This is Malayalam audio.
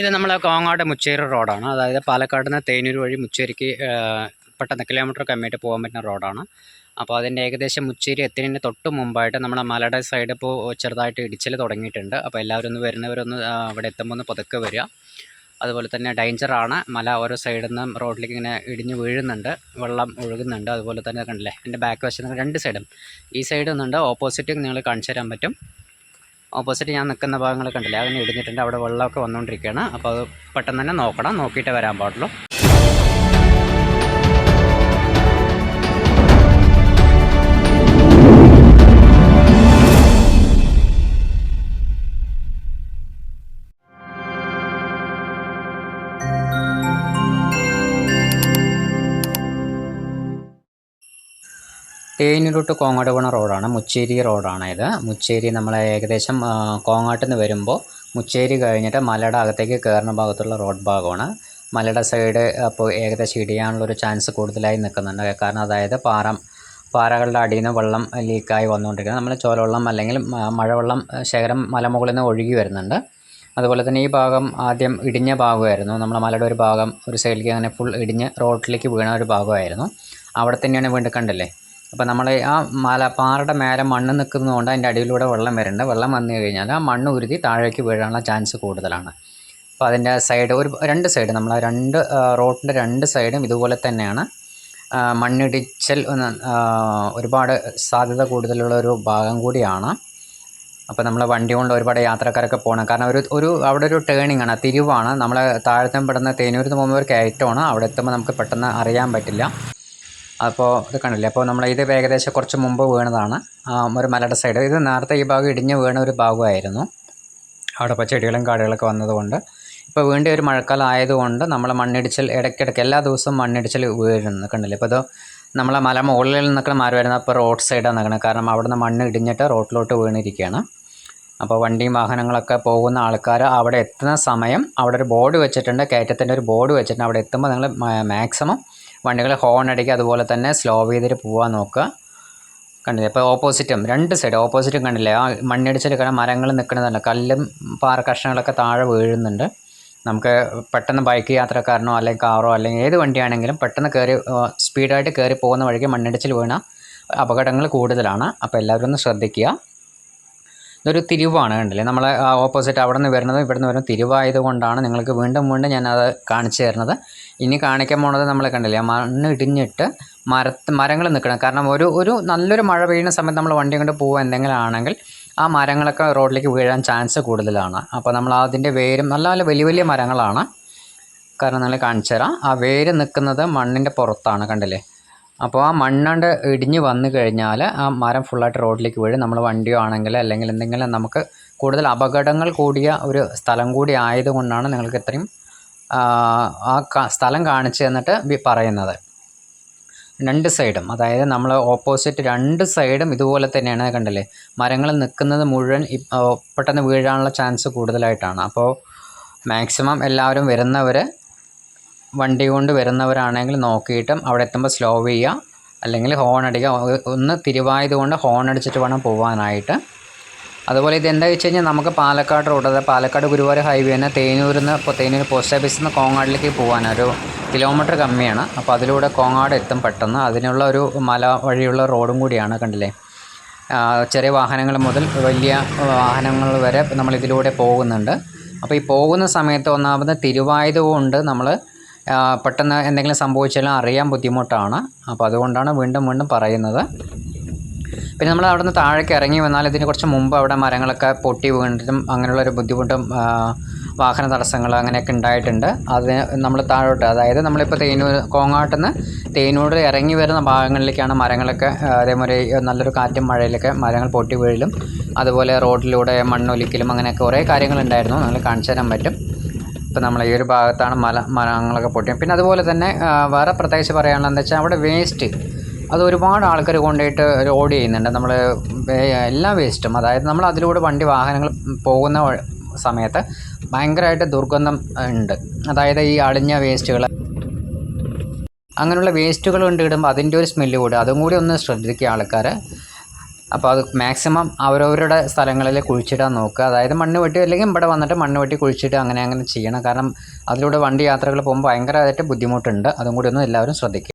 ഇത് നമ്മൾ കോങ്ങാട് മുച്ചേരി റോഡാണ്. അതായത് പാലക്കാട് നിന്ന് തേനൂർ വഴി മുച്ചേരിക്ക് പെട്ടെന്ന് കിലോമീറ്റർ കമ്മിയായിട്ട് പോകാൻ പറ്റുന്ന റോഡാണ്. അപ്പോൾ അതിന്റെ ഏകദേശം മുച്ചേരി എത്തുന്നതിന് തൊട്ട് മുമ്പായിട്ട് നമ്മുടെ മലയുടെ സൈഡ് ഇപ്പോൾ ചെറുതായിട്ട് ഇടിച്ചിൽ തുടങ്ങിയിട്ടുണ്ട്. അപ്പോൾ എല്ലാവരും ഒന്ന് വരുന്നവരൊന്ന് അവിടെ എത്തുമ്പോൾ ഒന്ന് പതുക്കെ വരിക. അതുപോലെ തന്നെ ഡേഞ്ചറാണ് മല ഓരോ സൈഡിൽ നിന്നും റോഡിലേക്ക് ഇങ്ങനെ ഇടിഞ്ഞ് വീഴുന്നുണ്ട്. വെള്ളം ഒഴുകുന്നുണ്ട്. അതുപോലെ തന്നെ കണ്ടില്ലേ എന്റെ ബാക്ക് വശത്ത് രണ്ട് സൈഡും ഈ സൈഡിൽ നിന്നുണ്ട് ഓപ്പോസിറ്റ് നിങ്ങൾ കാണിച്ചു തരാൻ പറ്റും. ഓപ്പോസിറ്റ് ഞാൻ നിൽക്കുന്ന ഭാഗങ്ങൾ കണ്ടില്ല? അതിന് ഇടിഞ്ഞിട്ടുണ്ട് അവിടെ വെള്ളമൊക്കെ വന്നുകൊണ്ടിരിക്കുകയാണ്. അപ്പോൾ അത് പെട്ടെന്ന് തന്നെ നോക്കണം. നോക്കിയിട്ട് വരാൻ പാടുള്ളൂ. തേനൂർ ടു റോഡാണ്. മുച്ചേരി റോഡാണ് ഇത്. മുച്ചേരി നമ്മൾ ഏകദേശം കോങ്ങാട്ടിൽ നിന്ന് വരുമ്പോൾ മുച്ചേരി കഴിഞ്ഞിട്ട് മലയുടെ അകത്തേക്ക് കയറുന്ന ഭാഗത്തുള്ള റോഡ് ഭാഗമാണ്. മലയുടെ സൈഡ് അപ്പോൾ ഏകദേശം ഇടിയാനുള്ളൊരു ചാൻസ് കൂടുതലായി നിൽക്കുന്നുണ്ട്. കാരണം അതായത് പാറ പാറകളുടെ അടിയിൽ നിന്ന് വെള്ളം ലീക്കായി വന്നുകൊണ്ടിരിക്കുന്നത് നമ്മൾ ചോലവെള്ളം അല്ലെങ്കിൽ മഴവെള്ളം ശേഖരം മലമുകളിൽ നിന്ന് ഒഴുകി വരുന്നുണ്ട്. അതുപോലെ തന്നെ ഈ ഭാഗം ആദ്യം ഇടിഞ്ഞ ഭാഗമായിരുന്നു. നമ്മൾ മലയുടെ ഒരു ഭാഗം ഒരു സൈഡിലേക്ക് അങ്ങനെ ഫുൾ ഇടിഞ്ഞ് റോഡിലേക്ക് വീണ ഒരു ഭാഗമായിരുന്നു. അവിടെ തന്നെയാണ് വീണ്ടും കണ്ടില്ലേ? അപ്പോൾ നമ്മൾ ആ മല പാറയുടെ മേലെ മണ്ണ് നിൽക്കുന്നതുകൊണ്ട് അതിന്റെ അടിയിലൂടെ വെള്ളം വരുന്നുണ്ട്. വെള്ളം വന്നു കഴിഞ്ഞാൽ ആ മണ്ണ് ഉരുതി താഴേക്ക് വീഴാനുള്ള ചാൻസ് കൂടുതലാണ്. അപ്പോൾ അതിന്റെ സൈഡ് ഒരു രണ്ട് സൈഡ് നമ്മൾ ആ രണ്ട് റോഡിന്റെ രണ്ട് സൈഡും ഇതുപോലെ തന്നെയാണ്. മണ്ണിടിച്ചൽ ഒരുപാട് സാധ്യത കൂടുതലുള്ള ഒരു ഭാഗം കൂടിയാണ്. അപ്പോൾ നമ്മൾ വണ്ടി കൊണ്ട് ഒരുപാട് യാത്രക്കാരൊക്കെ പോകണം. കാരണം ഒരു ഒരു അവിടെ ഒരു ടേണിംഗ് ആണ് തിരിവാണ്. നമ്മൾ താഴത്തും പെടുന്ന നിന്ന് പോകുമ്പോൾ ഒരു കയറ്റമാണ്. അവിടെ എത്തുമ്പോൾ നമുക്ക് പെട്ടെന്ന് അറിയാൻ പറ്റില്ല. അപ്പോൾ ഇത് കണ്ടില്ലേ? അപ്പോൾ നമ്മൾ ഇത് ഏകദേശം കുറച്ച് മുമ്പ് വീണതാണ്. ഒരു മലയുടെ സൈഡ് ഇത് നേരത്തെ ഈ ഭാഗം ഇടിഞ്ഞ് വീണ ഒരു ഭാഗമായിരുന്നു. അവിടെ ഇപ്പോൾ ചെടികളും കാടുകളൊക്കെ വന്നതുകൊണ്ട്. ഇപ്പോൾ വീണ്ടും ഒരു മഴക്കാലം ആയതുകൊണ്ട് നമ്മൾ മണ്ണിടിച്ചിൽ ഇടയ്ക്കിടയ്ക്ക് എല്ലാ ദിവസവും മണ്ണിടിച്ചിൽ വീഴുന്നു കണ്ടില്ലേ? ഇപ്പോൾ ഇത് നമ്മളെ മല മുകളിൽ നിൽക്കുന്ന മരം വരുന്നത് അപ്പോൾ റോഡ് സൈഡാണ് നിൽക്കുന്നത് കാരണം അവിടെ നിന്ന് മണ്ണ് ഇടിഞ്ഞിട്ട് റോഡിലോട്ട് വീണിരിക്കുകയാണ്. അപ്പോൾ വണ്ടിയും വാഹനങ്ങളൊക്കെ പോകുന്ന ആൾക്കാർ അവിടെ എത്തുന്ന സമയം അവിടെ ഒരു ബോർഡ് വെച്ചിട്ടുണ്ട്. കയറ്റത്തിന്റെ ഒരു ബോർഡ് വെച്ചിട്ടുണ്ട്. അവിടെ എത്തുമ്പോൾ നിങ്ങൾ മാക്സിമം വണ്ടികൾ ഹോൺ അടിക്കുക അതുപോലെ തന്നെ സ്ലോ ചെയ്തിട്ട് പോകാൻ നോക്കുക. കണ്ടില്ലേ? ഇപ്പോൾ ഓപ്പോസിറ്റും രണ്ട് സൈഡ് ഓപ്പോസിറ്റും കണ്ടില്ലേ? ആ മണ്ണിടിച്ചിൽ കാരണം മരങ്ങൾ നിൽക്കുന്നതല്ല? കല്ലും പാറ കഷ്ണങ്ങളൊക്കെ താഴെ വീഴുന്നുണ്ട്. നമുക്ക് പെട്ടെന്ന് ബൈക്ക് യാത്രക്കാരനോ അല്ലെങ്കിൽ കാറോ അല്ലെങ്കിൽ ഏത് വണ്ടിയാണെങ്കിലും പെട്ടെന്ന് കയറി സ്പീഡായിട്ട് കയറി പോകുന്ന വഴിക്ക് മണ്ണിടിച്ചിൽ വീണ അപകടങ്ങൾ കൂടുതലാണ്. അപ്പോൾ എല്ലാവരും ഒന്ന് ശ്രദ്ധിക്കുക. ഇതൊരു തിരിവാണ് കണ്ടില്ലേ? നമ്മളെ ഓപ്പോസിറ്റ് അവിടെ നിന്ന് വരുന്നത് ഇവിടെ നിന്ന് വരുന്നത് തിരുവായതുകൊണ്ടാണ് നിങ്ങൾക്ക് വീണ്ടും വീണ്ടും ഞാനത് കാണിച്ചു തരുന്നത്. ഇനി കാണിക്കാൻ പോണത് നമ്മൾ കണ്ടില്ലേ? മണ്ണ് ഇടിഞ്ഞിട്ട് മരത്ത് മരങ്ങൾ നിൽക്കണം. കാരണം ഒരു ഒരു നല്ലൊരു മഴ പെയ്യുന്ന സമയത്ത് നമ്മൾ വണ്ടി കൊണ്ട് പോകുക എന്തെങ്കിലും ആണെങ്കിൽ ആ മരങ്ങളൊക്കെ റോഡിലേക്ക് വീഴാൻ ചാൻസ് കൂടുതലാണ്. അപ്പോൾ നമ്മൾ അതിന്റെ വേരും നല്ല നല്ല വലിയ വലിയ മരങ്ങളാണ്. കാരണം നിങ്ങൾ കാണിച്ചു തരാം. ആ വേര് നിൽക്കുന്നത് മണ്ണിന്റെ പുറത്താണ് കണ്ടില്ലേ? അപ്പോൾ ആ മണ്ണാണ്ട് ഇടിഞ്ഞ് വന്നു കഴിഞ്ഞാൽ ആ മരം ഫുള്ളായിട്ട് റോഡിലേക്ക് വീഴും. നമ്മൾ വണ്ടിയോ ആണെങ്കിൽ അല്ലെങ്കിൽ എന്തെങ്കിലും നമുക്ക് കൂടുതൽ അപകടങ്ങൾ കൂടിയ ഒരു സ്ഥലം കൂടി ആയതുകൊണ്ടാണ് നിങ്ങൾക്ക് ഇത്രയും ആ, സ്ഥലം കാണിച്ചു തന്നിട്ട് പറയുന്നത്. രണ്ട് സൈഡും അതായത് നമ്മൾ ഓപ്പോസിറ്റ് രണ്ട് സൈഡും ഇതുപോലെ തന്നെയാണ് കണ്ടല്ലേ? മരങ്ങൾ നിൽക്കുന്നത് മുഴുവൻ പെട്ടെന്ന് വീഴാനുള്ള ചാൻസ് കൂടുതലായിട്ടാണ്. അപ്പോൾ മാക്സിമം എല്ലാവരും വരുന്നവർ വണ്ടി കൊണ്ട് വരുന്നവരാണെങ്കിൽ നോക്കിയിട്ടും അവിടെ എത്തുമ്പോൾ സ്ലോ ചെയ്യുക. അല്ലെങ്കിൽ ഹോൺ അടിക്കുക. ഒന്ന് തിരുവായത് കൊണ്ട് ഹോൺ അടിച്ചിട്ട് വേണം പോകാനായിട്ട് അതുപോലെ ഇത് എന്താ വെച്ച് കഴിഞ്ഞാൽ നമുക്ക് പാലക്കാട് റോഡ് അതായത് പാലക്കാട് ഗുരുവായൂർ ഹൈവേ തന്നെ തേനൂരിൽ നിന്ന് ഇപ്പോൾ തേനൂർ പോസ്റ്റ് ഓഫീസിൽ നിന്ന് കോങ്ങാടിലേക്ക് പോകാൻ ഒരു കിലോമീറ്റർ കമ്മിയാണ്. അപ്പോൾ അതിലൂടെ കോങ്ങാട് എത്തും പെട്ടെന്ന്. അതിനുള്ള ഒരു മല വഴിയുള്ള റോഡും കൂടിയാണ് കണ്ടില്ലേ? ചെറിയ വാഹനങ്ങൾ മുതൽ വലിയ വാഹനങ്ങൾ വരെ നമ്മൾ ഇതിലൂടെ പോകുന്നുണ്ട്. അപ്പോൾ ഈ പോകുന്ന സമയത്ത് ഒന്നാമത് തിരുവായത് കൊണ്ട് നമ്മൾ പെട്ടെന്ന് എന്തെങ്കിലും സംഭവിച്ചാലും അറിയാൻ ബുദ്ധിമുട്ടാണ്. അപ്പോൾ അതുകൊണ്ടാണ് വീണ്ടും വീണ്ടും പറയുന്നത്. പിന്നെ നമ്മൾ അവിടെ നിന്ന് താഴേക്ക് ഇറങ്ങി വന്നാൽ ഇതിന് കുറച്ച് മുമ്പ് അവിടെ മരങ്ങളൊക്കെ പൊട്ടി വീണിട്ടും അങ്ങനെയുള്ളൊരു ബുദ്ധിമുട്ടും വാഹന തടസ്സങ്ങൾ അങ്ങനെയൊക്കെ ഉണ്ടായിട്ടുണ്ട്. അത് നമ്മൾ താഴോട്ട് അതായത് നമ്മളിപ്പോൾ തേനൂർ കോങ്ങാട്ടിൽ നിന്ന് തേനൂർ ഇറങ്ങി വരുന്ന ഭാഗങ്ങളിലേക്കാണ് മരങ്ങളൊക്കെ അതേമാതിരി നല്ലൊരു കാറ്റും മഴയിലൊക്കെ മരങ്ങൾ പൊട്ടി വീഴലും. അതുപോലെ റോഡിലൂടെ മണ്ണൊലിക്കലും അങ്ങനെയൊക്കെ കുറേ കാര്യങ്ങളുണ്ടായിരുന്നു നമ്മൾ കാണിച്ചു തരാൻ പറ്റും. ഇപ്പോൾ നമ്മൾ ഈ ഒരു ഭാഗത്താണ് മല മരങ്ങളൊക്കെ പൊട്ടിയത്. പിന്നെ അതുപോലെ തന്നെ വേറെ പ്രത്യേകിച്ച് പറയാനുള്ളത് വെച്ചാൽ അവിടെ വേസ്റ്റ് അത് ഒരുപാട് ആൾക്കാർ കൊണ്ടുപോയിട്ട് ലോഡ് ചെയ്യുന്നുണ്ട്. നമ്മൾ എല്ലാ വേസ്റ്റും അതായത് നമ്മൾ അതിലൂടെ വണ്ടി വാഹനങ്ങൾ പോകുന്ന സമയത്ത് ഭയങ്കരമായിട്ട് ദുർഗന്ധം ഉണ്ട്. അതായത് ഈ അളിഞ്ഞ വേസ്റ്റുകൾ അങ്ങനെയുള്ള വേസ്റ്റുകൾ കൊണ്ട് ഇടുമ്പോൾ അതിന്റെ ഒരു സ്മെല്ല് കൂടെ. അതും കൂടി ഒന്ന് ശ്രദ്ധിക്കുക ആൾക്കാർ അപ്പോൾ അത് മാക്സിമം അവരവരുടെ സ്ഥലങ്ങളിൽ കുഴിച്ചിടാൻ നോക്കുക. അതായത് മണ്ണ് വെട്ടി അല്ലെങ്കിൽ ഇവിടെ വന്നിട്ട് മണ്ണ് വെട്ടി കുഴിച്ചിട്ട് അങ്ങനെ അങ്ങനെ ചെയ്യണം. കാരണം അതിലൂടെ വണ്ടി യാത്രകൾ പോകുമ്പോൾ ഭയങ്കരമായിട്ട് ബുദ്ധിമുട്ടുണ്ട്. അതും കൂടി ഒന്ന് എല്ലാവരും ശ്രദ്ധിക്കുക.